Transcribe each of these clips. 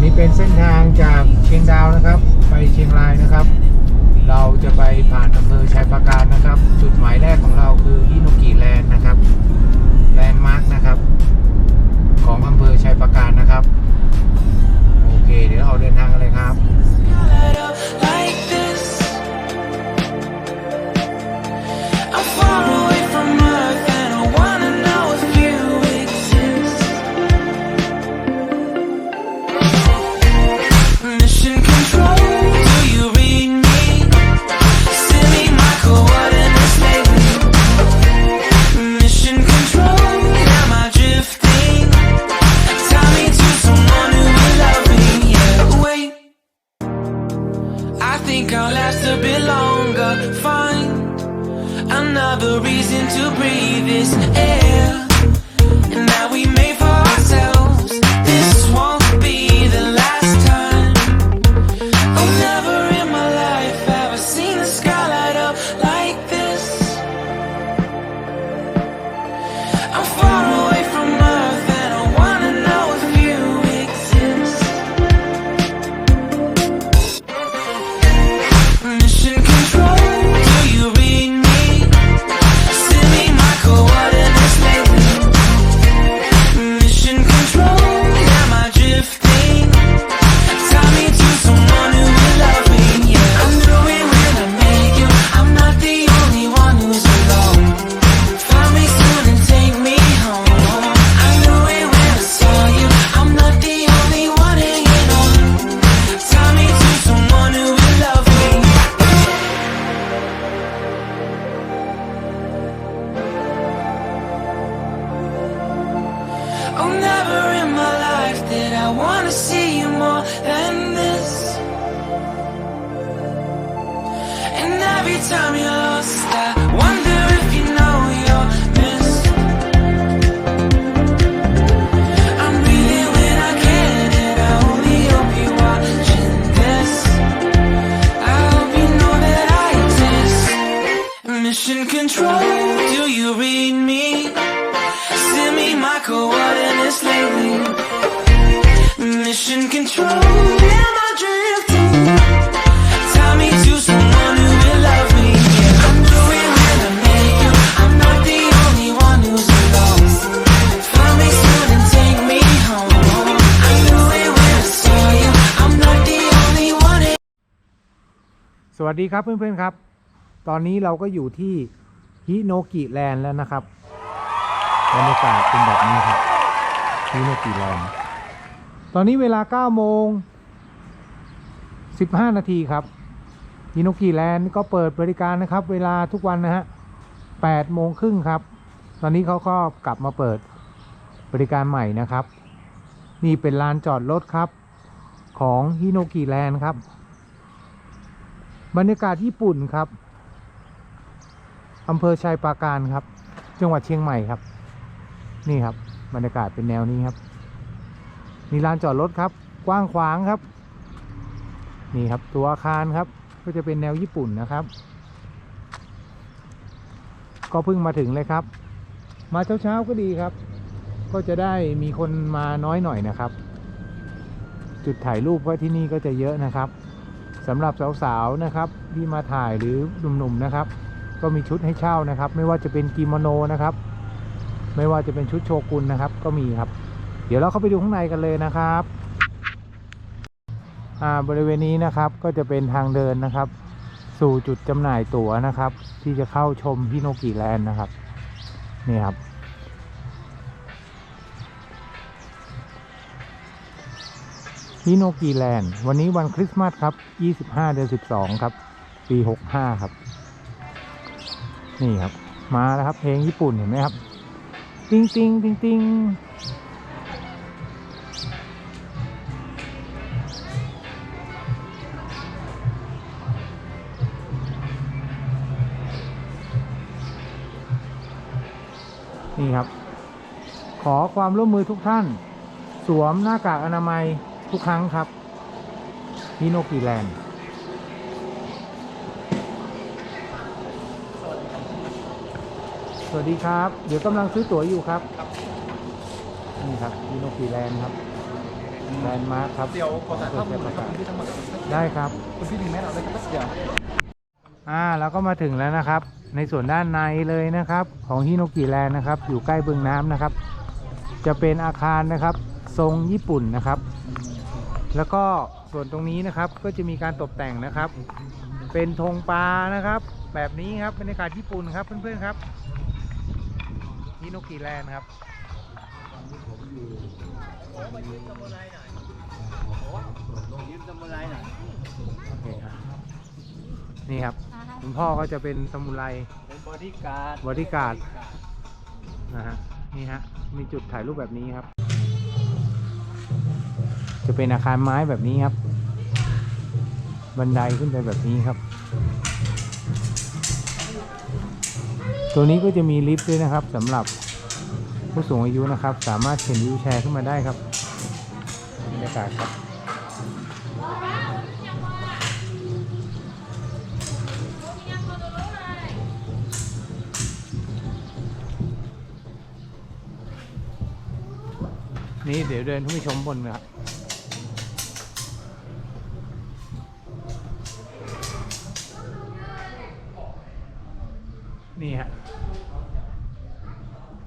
นี่เป็นเส้นทางจากเชียงดาวนะครับ ไปเชียงรายนะครับ เราจะไปผ่านอำเภอชัยปราการนะครับ จุดหมายแรกของเราคือฮินโนกิแลนด์นะครับแลนด์มาร์กนะครับ ของอำเภอชัยปราการนะครับ to breathe this air. I wanna see you more than this. And every time you're lost, I wonder if you know you're missed. I'm breathing when I can, and I only hope you're watching this. I hope you know that I exist. Mission control, do you read me? Send me Michael, what in this lately? วัสดีครับเพื่อนๆครับ ตอนนี้เราก็อยู่ที่ฮิโนกิแลนด์แล้วนะครับบรรยากาศเป็นแบบนี้ครับฮิโนกิแลนด์ตอนนี้เวลา9โมง15 นาทีครับฮิโนกิแลนด์ก็เปิดบริการนะครับ เวลาทุกวันนะฮะ8โมงครึ่งครับ ตอนนี้เขาก็กลับมาเปิดบริการใหม่นะครับ นี่เป็นลานจอดรถครับ ของฮิโนกิแลนด์ครับ บรรยากาศญี่ปุ่นครับอำเภอชัยปราการครับ จังหวัดเชียงใหม่ครับ นี่ครับ บรรยากาศเป็นแนวนี้ครับ มีลานจอดรถครับ กว้างขวางครับ นี่ครับ ตัวอาคารครับ ก็จะเป็นแนวญี่ปุ่นนะครับ ก็เพิ่งมาถึงเลยครับ มาเช้าๆก็ดีครับ ก็จะได้มีคนมาน้อยหน่อยนะครับ จุดถ่ายรูปก็ที่นี่ก็จะเยอะนะครับ สำหรับสาวๆนะครับที่มาถ่ายหรือหนุ่มๆนะครับ ก็มีชุดให้เช่านะครับ ไม่ว่าจะเป็นกิโมโนนะครับ ไม่ว่าจะเป็นชุดโชกุนนะครับ ก็มีครับ เดี๋ยวเราเข้าไปดูข้างในกันเลยนะครับอ่าบริเวณนี้นะครับก็จะเป็นทางเดินนะครับ สู่จุดจำหน่ายตั๋วนะครับ ที่จะเข้าชมฮิโนกิแลนด์นะครับ นี่ครับ ฮิโนกิแลนด์ วันนี้วันคริสต์มาสครับ 25 เดือน 12 ครับ ปี 65 ครับ นี่ครับ มาแล้วครับ เพลงญี่ปุ่นเห็นไหมครับ ติงติงติงติงนี่ครับ ขอความร่วมมือทุกท่าน สวมหน้ากากอนามัย ทุกครั้งครับฮิโนกิแลนด์สวัสดีครับ เดี๋ยวกำลังซื้อตั๋วอยู่ครับ นี่ครับฮิโนกิแลนด์ครับแลนด์มาร์คครับเดี๋ยวขอถ่ายภาพหปมู่ระนะครักาบศคุณพี่ทั้งหมดครับได้ครับคุณพี่มีแม่เราได้ครับเดี๋ยวอ่าเราก็มาถึงแล้วนะครับ ในส่วนด้านในเลยนะครับ ของฮิโนกิแลนด์นะครับ อยู่ใกล้บึงน้ำนะครับ จะเป็นอาคารนะครับ ทรงญี่ปุ่นนะครับ แล้วก็ส่วนตรงนี้นะครับก็จะมีการตกแต่งนะครับ เป็นธงปลานะครับ แบบนี้ครับบรรยากาศญี่ปุ่นครับเพื่อนๆครับฮิโนกิแลนด์ครับโอเคครับนี่ครับคุณพ่อก็จะเป็นสมุไรเป็นบอดี้การ์ดบอดี้การ์ดนะฮะนี่ฮะมีจุดถ่ายรูปแบบนี้ครับ จะเป็นอาคารไม้แบบนี้ครับ บันไดขึ้นไปแบบนี้ครับ ตัวนี้ก็จะมีลิฟต์ด้วยนะครับสำหรับผู้สูงอายุนะครับ สามารถเข็นวิวแชร์ขึ้นมาได้ครับบรรยากาศครับนี่เดี๋ยวเดินขึ้นไปชมบนนะครับ นี่ฮะ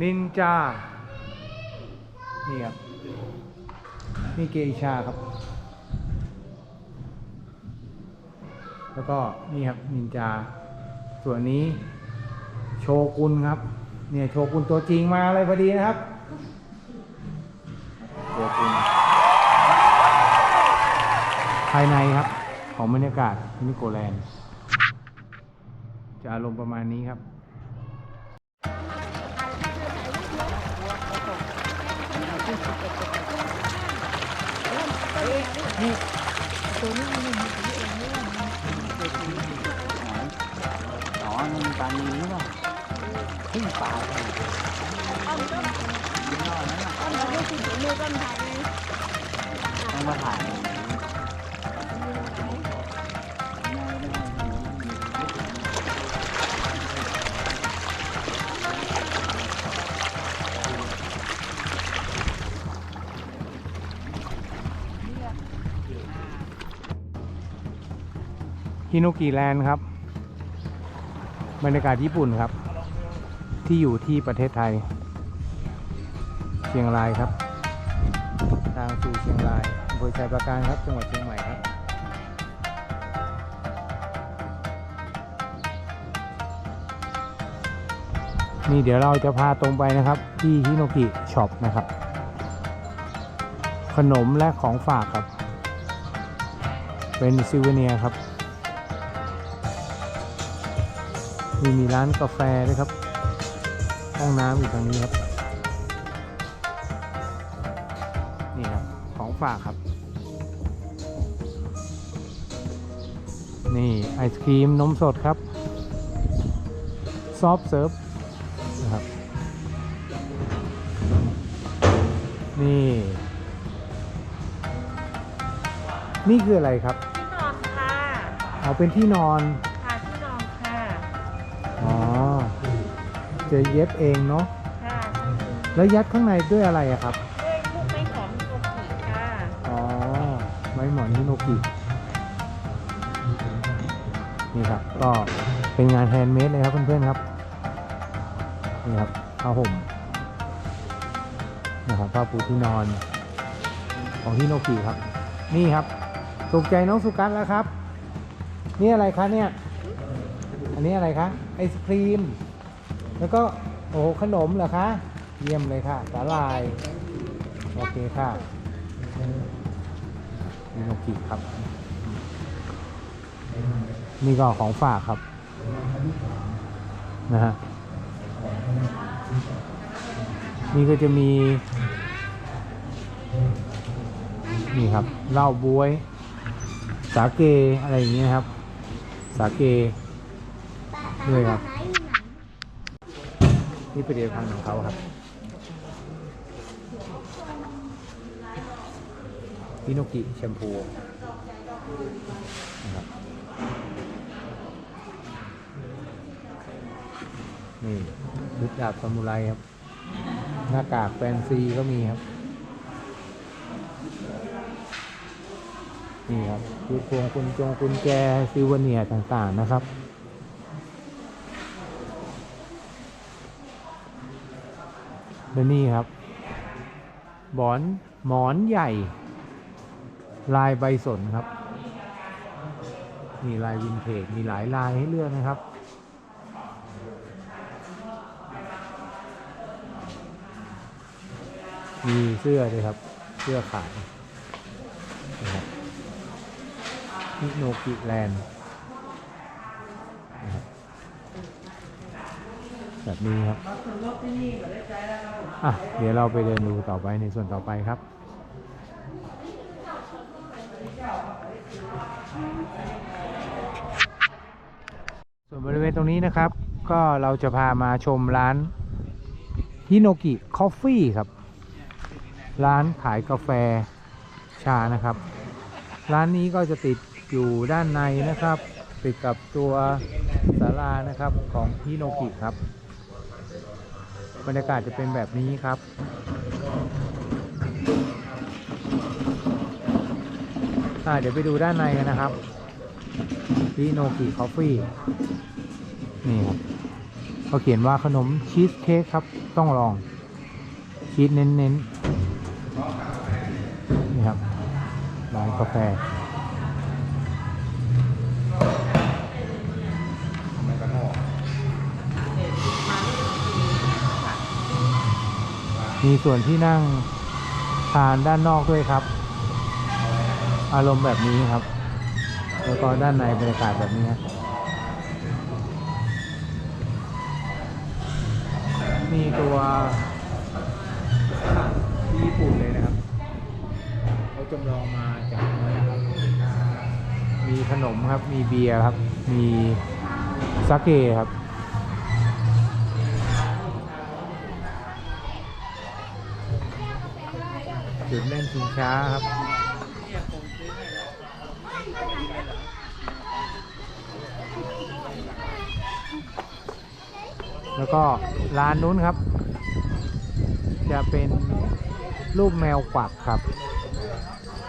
นินจา นี่ครับ นี่เกอิชาครับ แล้วก็นี่ครับนินจา ส่วนนี้โชกุนครับ เนี่ยโชกุนตัวจริงมาเลยพอดีนะครับตัวจริงภายในครับ ของบรรยากาศนิโกแลนด์จะอารมณ์ประมาณนี้ครับ อ๋อมันมีปลานีหรือเปล่าขึ้นปลาเลยต้องมาถ่าย โนกิแลนด์ครับ บรรยากาศญี่ปุ่นครับ ที่อยู่ที่ประเทศไทย เชียงรายครับ ทางสู่เชียงรายอำเภอชัยปราการครับ จังหวัดเชียงใหม่ครับนี่เดี๋ยวเราจะพาตรงไปนะครับ ที่ฮิโนกิช็อปนะครับ ขนมและของฝากครับ เป็นซิวเนียครับ มีมีร้านกาแฟด้วยครับ ห้องน้ำอยู่ทางนี้ครับ นี่ครับ ของฝากครับ นี่ไอศครีมนมสดครับ ซอฟต์เซิร์ฟนะครับ นี่ นี่คืออะไรครับ ที่นอนค่ะ เอาเป็นที่นอนค่ะที่น จะเย็บเองเนาะค่ะแล้วยัดข้างในด้วยอะไรอะครับ ด้วยพวกไม่หอมโยกิค่ะอ๋อ ไม้หมอนฮิโนกินี่ครับ ก็เป็นงานแฮนด์เมดเลยครับเพื่อนๆครับ นี่ครับผ้าห่มนะครับผ้าปูที่นอน ของฮิโนกิครับ นี่ครับถูกใจน้องสุกัสแล้วครับ นี่อะไรคะเนี่ย อันนี้อะไรคะไอศครีม แล้วก็โอ้โหขนมเหรอคะ เยี่ยมเลยค่ะสาลายโอเคค่ะมิโนกิครับนี่ก็ของฝากครับนะฮะนี่ก็จะมี นี่ครับเหล้าบวย สาเกอะไรอย่างเงี้ยครับ สาเกด้วยครับ นี่เป็นเดียวพันธ์ของเขาครับฮิโนกิแชมพูนะครับนี่ชุดดาบซามูไรครับ หน้ากากแฟนซีก็มีครับ นี่ครับชุดพวงกุญจงกุญแจซิวเนียต่างๆนะครับ และนี่ครับบอนหมอนใหญ่ ลายใบสนครับ มีลายวินเทจมีหลายลายให้เลือกนะครับ มีเสื้อด้วยครับ เสื้อขายนะครับฮิโนกิแลนด์นะครับ แบบนี้ครับอะเดี๋ยวเราไปเดินดูต่อไปในส่วนต่อไปครับส่วนบริเวณตรงนี้นะครับ ก็เราจะพามาชมร้านฮิโนกิคอฟฟี่ครับ ร้านขายกาแฟชานะครับ ร้านนี้ก็จะติดอยู่ด้านในนะครับ ติดกับตัวศาลานะครับของฮิโนกิครับ บรรยากาศจะเป็นแบบนี้ครับอ่าเดี๋ยวไปดูด้านในกันนะครับฮิโนกิคอฟฟี่นี่ครับเขาเขียนว่าขนมชีสเค้กครับ ต้องลองชีสเน้นๆนี่ครับร้านกาแฟ มีส่วนที่นั่งทานด้านนอกด้วยครับ อารมณ์แบบนี้ครับ แล้วก็ด้านในบรรยากาศแบบนี้ครับมีตัวที่ญี่ปุ่นเลยนะครับ เขาจำลองมาจากนะครับ มีขนมครับ มีเบียร์ครับ มีซาเกะครับ จุดเล่นชิงช้าครับแล้วก็ร้านนู้นครับ จะเป็นรูปแมวกวักครับ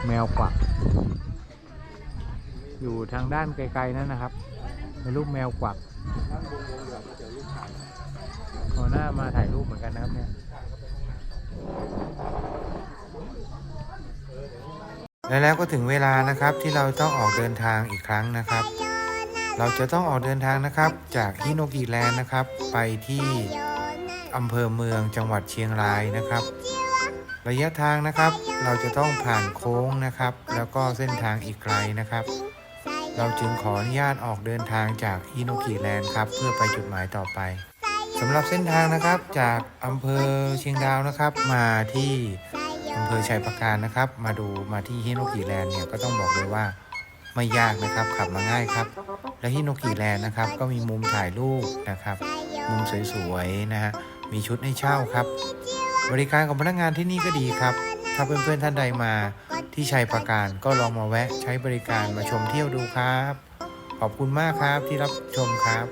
แมวกวัก อยู่ทางด้านไกลๆนั่นนะครับ เป็นรูปแมวกวักขอหน้ามาถ่ายรูปเหมือนกันนะครับเนี่ย และแล้วก็ถึงเวลานะครับที่เราต้องออกเดินทางอีกครั้งนะครับ เราจะต้องออกเดินทางนะครับจากฮิโนกิแลนด์นะครับ ไปที่อำเภอเมืองจังหวัดเชียงรายนะครับ ระยะทางนะครับ เราจะต้องผ่านโค้งนะครับ แล้วก็เส้นทางอีกไกลนะครับ เราจึงขออนุญาตออกเดินทางจากฮิโนกิแลนด์ครับเพื่อไปจุดหมายต่อไปสำหรับเส้นทางนะครับจากอำเภอเชียงดาวนะครับมาที่ อำเภอชัยประการนะครับ มาดูมาที่ฮิโนกิแลนด์เนี่ยก็ต้องบอกเลยว่าไม่ยากนะครับขับมาง่ายครับ และฮิโนกิแลนด์นะครับ ก็มีมุมถ่ายรูปนะครับ มุมสวยๆนะฮะมีชุดให้เช่าครับ บริการของพนักงานที่นี่ก็ดีครับ ถ้าเพื่อนๆท่านใดมาที่ชัยประการก็ลองมาแวะใช้บริการมาชมเที่ยวดูครับ ขอบคุณมากครับที่รับชมครับ